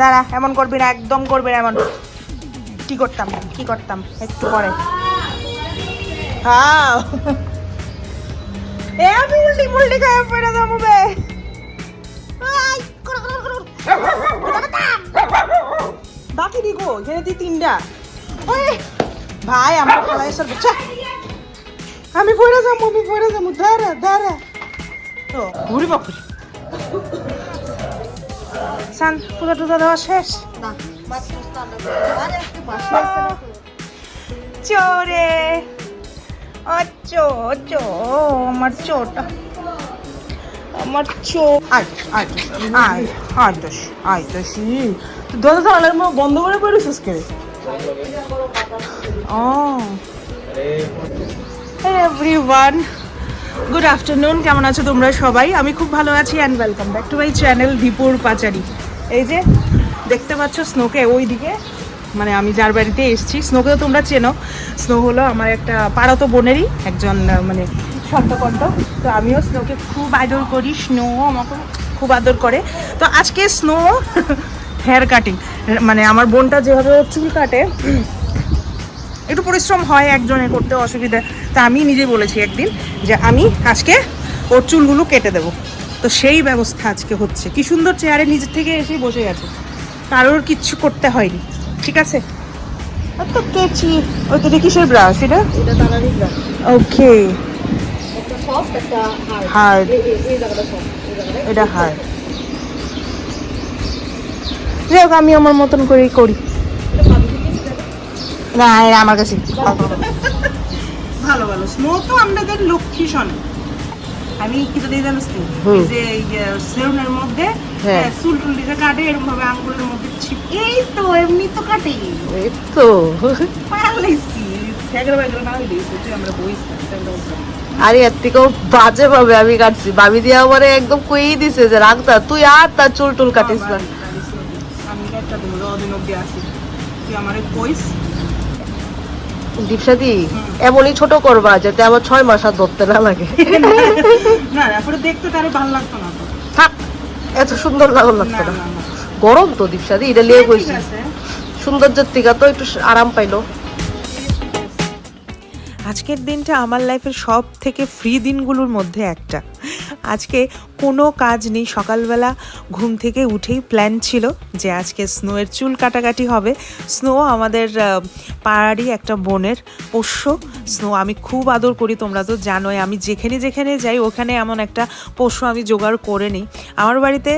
দাঁড়া। এমন করবি না, একদম করবি না এমন। কি করতাম? কি করতাম? একটু পরে। বাকি দিগো, এখানে তুই তিনটা। ভাই আমার খেলা এসে বুঝছা আমি পড়ে যাব আমি পড়ে যাব দাঁড়া দাঁড়া তো ঘুরি বাপুরি সান পুজো টুজো দেওয়া শেষ চোরে চো আয় বন্ধ করে পড়েছিস কে ও এভরিওয়ান গুড আফটারনুন কেমন আছো তোমরা সবাই? আমি খুব ভালো আছি and welcome back to my channel দীপুর পাচারি এই যে, দেখতে পাচ্ছ স্নোকে ওইদিকে মানে আমি যার বাড়িতে এসেছি। স্নোকেও তোমরা চেনো। স্নো হলো আমার একটা পাড়াতো বোনেরই, একজন মানে সন্তকণ্ঠ তো আমিও স্নোকে খুব আদর করি। স্নো আমাকে খুব আদর করে। তো আজকে স্নো হেয়ার কাটিং মানে আমার বোনটা যেভাবে চুল কাটে একটু পরিশ্রম হয় একজনে করতে অসুবিধা। তা আমি নিজে বলেছি একদিন যে আমি আজকে ওর চুলগুলো কেটে দেবো। তো সেই ব্যবস্থা আজকে হচ্ছে। কি সুন্দর চেয়ারে নিজের থেকে এসে বসে গেছে। কারোর কিচ্ছু করতে হয়নি। ঠিক আছে? তো কেচি। ওই তো কিসের ব্রাশ এটা? এটা ওকে হার্ড এটা হার্ড যাই হোক আমি আমার মতন করেই করি। না এরা আমার কাছে ভালো ভালো। স্নো তো আমাদের লক্ষ্মী শোনে আমি কি তো দিয়ে জানিস? যে মধ্যে হ্যাঁ। চুল টুল দিয়ে কাটে এরকম ভাবে আঙ্গুলের মধ্যে এই তো এমনি তো কাটে। এই তো। আরে এর থেকেও বাজে ভাবে আমি কাটছি। ভাবি দিয়ে আমারে একদম কই দিছে যে রাখতা তুই আর তার চুল টুল কাটিস না। একটা দেবো অদিন অব্দি আসি। তুই আমারে কইস? দীপসাদি এমনই ছোট করবা যাতে আমার ছয় মাস আর ধরতে না লাগে। না তারপরে দেখতে তারে ভালো লাগতো না থাক এত সুন্দর লাগল লাগতো না গরম তো দীপসাদি এটা লিয়ে ঠিক কইছি। সৌন্দর্যের থেকে তো একটু আরাম পাইলো। আজকের দিনটা আমার লাইফের সব থেকে ফ্রি দিনগুলোর মধ্যে একটা। আজকে কোনো কাজ নেই। সকালবেলা ঘুম থেকে উঠেই প্ল্যান ছিল যে আজকে স্নোয়ের চুল কাটাকাটি হবে। স্নো আমাদের পাড়ারই একটা বোনের পোষ্য। স্নো আমি খুব আদর করি, তোমরা তো জানোই। আমি যেখানে যেখানে যাই, ওখানে এমন একটা পোষ্য আমি জোগাড় করে নিই। আমার বাড়িতে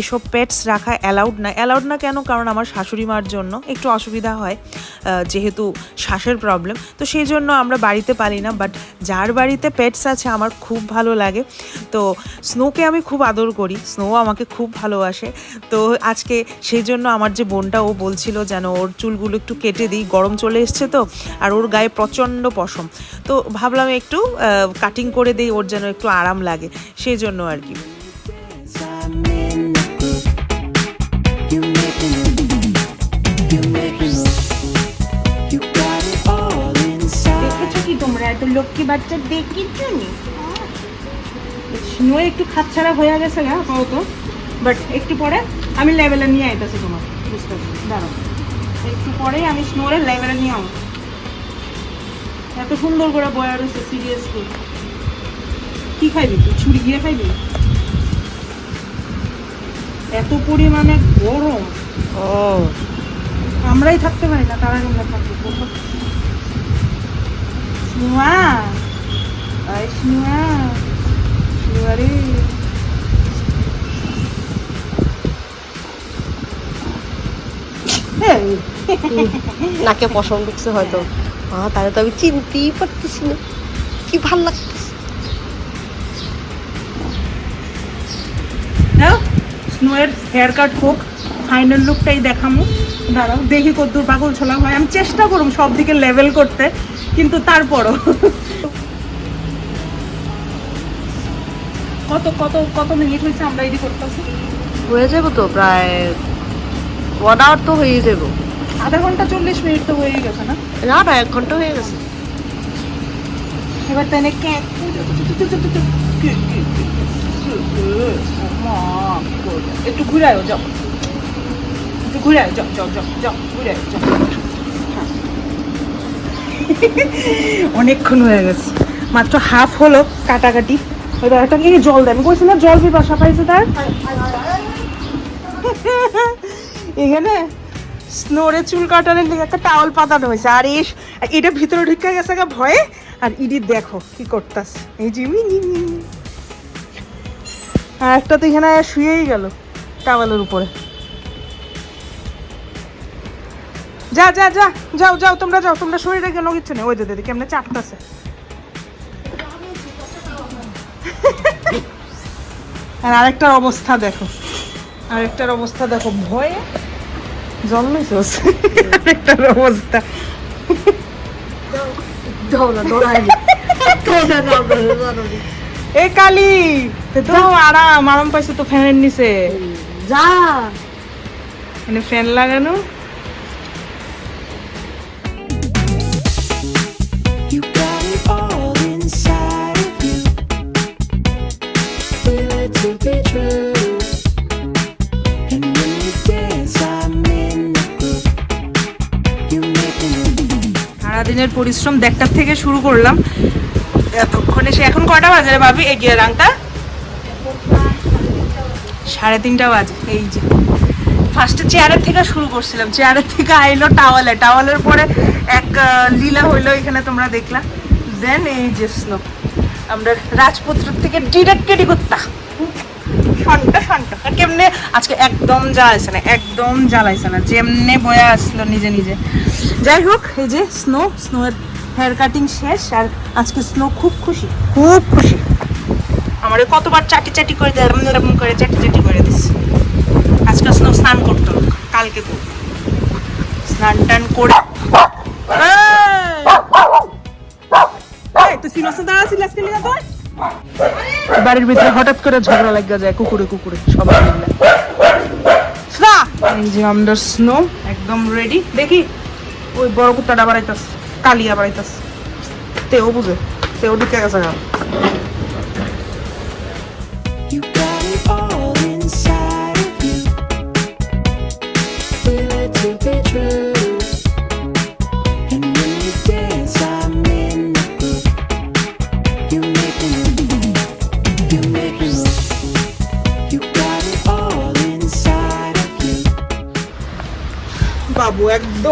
এসব পেটস রাখা অ্যালাউড না। অ্যালাউড না কেন? কারণ আমার শাশুড়ি মার জন্য একটু অসুবিধা হয় যেহেতু শ্বাসের প্রবলেম তো সেই জন্য আমরা বাড়িতে পারি না। বাট যার বাড়িতে পেটস আছে, আমার খুব ভালো লাগে। তো স্নোকে আমি খুব আদর করি। স্নো আমাকে খুব ভালোবাসে। তো আজকে সেই জন্য আমার যে বোনটা, ও বলছিল যেন ওর চুলগুলো একটু কেটে দিই। গরম চলে এসছে তো, আর ওর গায়ে প্রচণ্ড পশম। তো ভাবলাম একটু কাটিং করে দিই, ওর যেন একটু আরাম লাগে। সেই জন্য আর কি। তোমরা এত লক্ষ্মী বাচ্চা দেখেছ নি স্নো একটু খাচ্ছাড়া হয়ে গেছে গা আপাতত। বাট একটু পরে আমি লেভেলে নিয়ে আইতেছি তোমার বুঝতে পারছি? দাঁড়াও। একটু পরে আমি স্নোরের লেভেলে নিয়ে আমো এত সুন্দর করে বয়া রয়েছে সিরিয়াসলি কি খাইবি তুই? ছুরি গিয়ে খাইবি? এত পরিমাণে গরম। ও। আমরাই থাকতে পারি না তারা কেমন থাকতে বলো? স্নুয়া। আই এই, নাকে পশম ঢুকছে হয়তো। আহ তাহলে তো আমি চিনতেই পারতেছি না। কি ভালো লাগতেছে। স্নোয়ের হেয়ার কাট হোক ফাইনাল লুকটাই দেখামু। দাঁড়াও দেখি কতদূর পাগল ছোলা হয়। আমি চেষ্টা করুম সব দিকে লেভেল করতে কিন্তু তারপরও। কত কত কত মিনিট হয়েছে আমরা এটি করতেছি হয়ে যাব তো প্রায় ওয়ান আওয়ার তো হয়ে যাব আধা ঘণ্টা চল্লিশ মিনিট তো হয়ে গেছে না না না এক ঘণ্টা হয়ে গেছে এবার তাহলে কে একটু ঘুরায়ও যাও একটু ঘুরায় যাও যাও যাও যাও ঘুরায় যাও হ্যাঁ। অনেকক্ষণ হয়ে গেছে মাত্র হাফ হলো কাটাকাটি এবার একটা কি জল আমি কইছি না জল পিপাসা পাইছে তার? এখানে স্নোরে চুল কাটানোর লিগে একটা টাওয়াল পাতানো হয়েছে। আর এই এটা ভিতরে ঢুকে গেছে গা ভয়ে। আর ইডি দেখো কি করতাস এই নি। আর একটা তো এখানে শুয়েই গেল টাওয়ালের উপরে। যা যা যা যাও যাও তোমরা যাও তোমরা শরীরে কেন কিচ্ছু নেই ওই দিদি কেমনে চাপতাছে। আর আরেকটার অবস্থা দেখো। আরেকটার অবস্থা দেখো ভয়ে জন্মেছিস আরেকটার অবস্থা। এ কালি তো আরাম আরাম পাইছে তো ফ্যানের নিচে। যা। মানে ফ্যান লাগানো। সারাদিনের পরিশ্রম দেড়টার থেকে শুরু করলাম। এতক্ষণে সে এখন কটা বাজে রে ভাবি? এগিয়ে রাংটা? সাড়ে তিনটা বাজে, এই যে। ফার্স্টে চেয়ারের থেকে শুরু করছিলাম। চেয়ারের থেকে আইলো টাওয়ালে টাওয়ালের পরে এক লীলা হইল এখানে তোমরা দেখলা। দেন এই যে স্নো আমরা রাজপুত্র থেকে ডিরেক্ট কেটে করতাম শান্ত শান্ত আর কেমনে আজকে একদম জ্বালাইছে না, একদম জ্বালাইছে না, যেমনে বয়া আসলো নিজে নিজে। যাই হোক, এই যে স্নো স্নোয়ের হেয়ার কাটিং শেষ, আর আজকে স্নো খুব খুশি খুব খুশি। আমার কতবার চাটি চাটি করে দেয়, এরম এরম করে চাটি চাটি করে দিচ্ছে। আজকে স্নো স্নান করতো কালকে করব। স্নান টান করে তুই সিনোসে দাঁড়া ছিলাস কে লিগা তোর? বাড়ির ভিতরে হঠাৎ করে ঝগড়া লাগা যায়, কুকুরে কুকুরে, সবাই মিলে। এই যে আমরা স্নো, একদম রেডি দেখি, ওই বড় কুত্তাটা বাড়াইতাস কালিয়া বাড়াইতাস তেও বুঝে তেও ঢুকে গেছে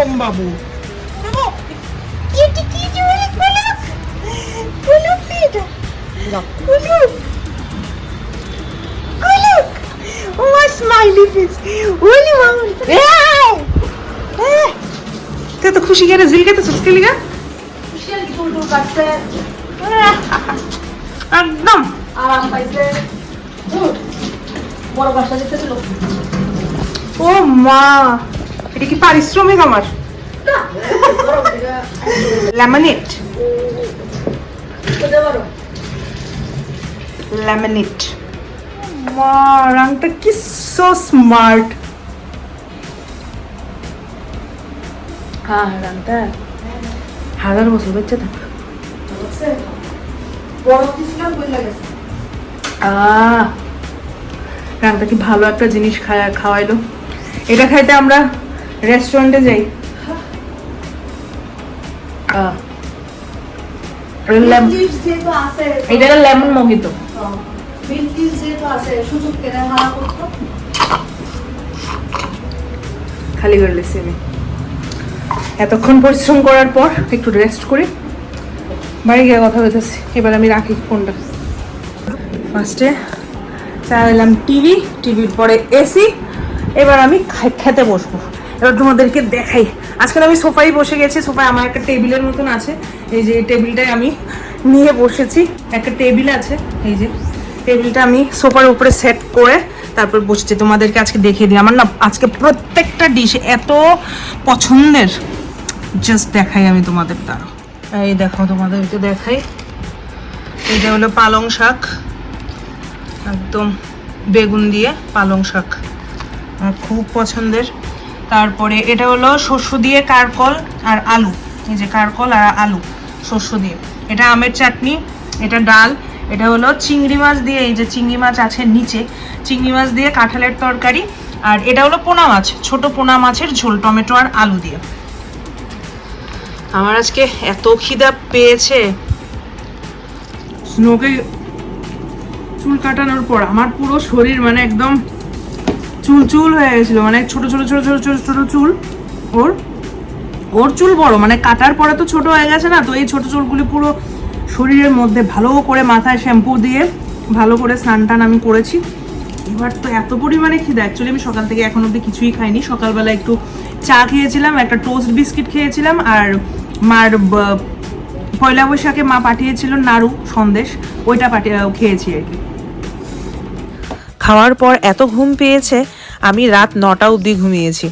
একদম বাবু। তো খুশি গেলে জিল গেতে সুস্কে লিগা একদম। আরাম পাইছে। বড় বাসা যেতেছিল। ও মা! এটা কি পারিশ্রমিক আমার? লেমনেট লেমনেট মা রংটা কি সো স্মার্ট হ্যাঁ রংটা। হাজার বছর বেঁচে থাক। রাংটা কি ভালো একটা জিনিস খাওয়াইলো। এটা খাইতে আমরা রেস্টুরেন্টে যাই। এটা লেমন মোহিত খালি করে লেছি আমি। এতক্ষণ পরিশ্রম করার পর একটু রেস্ট করি। বাড়ি গিয়ে কথা বলতেছি। এবার আমি রাখি ফোনটা। ফার্স্টে চালালাম টিভি টিভির পরে এসি। এবার আমি খেতে বসবো। এবার তোমাদেরকে দেখাই। আজকাল আমি সোফায় বসে গেছি, সোফায় আমার একটা টেবিলের মতন আছে। এই যে টেবিলটাই আমি নিয়ে বসেছি। একটা টেবিল আছে, এই যে। টেবিলটা আমি সোফার উপরে সেট করে তারপর বসেছি। তোমাদেরকে আজকে দেখিয়ে দিই। আমার না আজকে প্রত্যেকটা ডিশ এত পছন্দের। জাস্ট দেখাই আমি তোমাদের দ্বারা এই দেখো, তোমাদেরকে দেখাই। এটা হলো পালং শাক। একদম বেগুন দিয়ে পালং শাক। আমার খুব পছন্দের। তারপরে এটা হলো শস্য দিয়ে কারকল আর আলু। এই যে কারকল আর আলু শস্য দিয়ে। এটা আমের চাটনি, এটা ডাল, এটা হলো চিংড়ি মাছ দিয়ে, এই যে চিংড়ি মাছ আছে নিচে, চিংড়ি মাছ দিয়ে কাঁঠালের তরকারি। আর এটা হলো পোনা মাছ, ছোট পোনা মাছের ঝোল, টমেটো আর আলু দিয়ে। আমার আজকে এত খিদা পেয়েছে। স্নোকে চুল কাটানোর পর আমার পুরো শরীর মানে একদম চুল চুল হয়ে গেছিল মানে ছোট ছোট ছোট ছোট ছোট ছোট চুল, ওর। ওর চুল বড় মানে কাটার পরে তো ছোট হয়ে গেছে না, তো এই ছোট চুলগুলি পুরো শরীরের মধ্যে ভালো করে মাথায় শ্যাম্পু দিয়ে ভালো করে স্নান টান আমি করেছি। এবার তো এত পরিমাণে খিদে অ্যাকচুয়ালি আমি সকাল থেকে এখন অব্দি কিছুই খাইনি। সকালবেলা একটু চা খেয়েছিলাম, একটা টোস্ট বিস্কিট খেয়েছিলাম, আর মার পয়লা বৈশাখে মা পাঠিয়েছিল নাড়ু সন্দেশ, ওইটা পাঠিয়ে, খেয়েছি আর কি। খাওয়ার পর এত ঘুম পেয়েছে আমি রাত নটা অবধি ঘুমিয়েছি।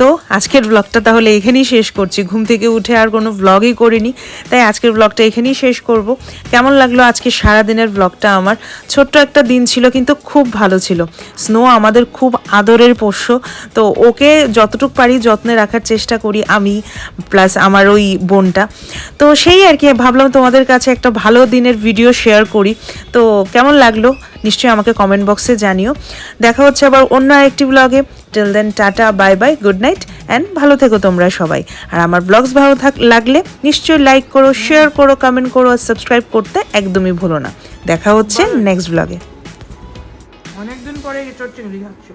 তো আজকের ব্লগটা তাহলে এখানেই শেষ করছি। ঘুম থেকে উঠে আর কোনো ব্লগই করিনি, তাই আজকের ব্লগটা এখানেই শেষ করব। কেমন লাগল আজকে সারা দিনের ব্লগটা আমার? ছোট্ট একটা দিন ছিল, কিন্তু খুব ভালো ছিল। স্নো আমাদের খুব আদরের পোষ্য, তো ওকে যতটুক পারি যত্নে রাখার চেষ্টা করি আমি প্লাস আমার ওই বোনটা। তো সেই আর কি, ভাবলাম তোমাদের কাছে একটা ভালো দিনের ভিডিও শেয়ার করি। তো কেমন লাগল? নিশ্চয়ই আমাকে কমেন্ট বক্সে জানিও। দেখা হচ্ছে আবার অন্য একটি ব্লগে till then tata bye bye good night and ভালো থেকো তোমরা সবাই। আর আমার ব্লগস ভালো থাক লাগলে নিশ্চয়ই লাইক করো শেয়ার করো কমেন্ট করো আর সাবস্ক্রাইব করতে একদমই ভুলো না। দেখা হচ্ছে নেক্সট ব্লগে অনেকদিন পরে চিংড়ি খাচ্ছ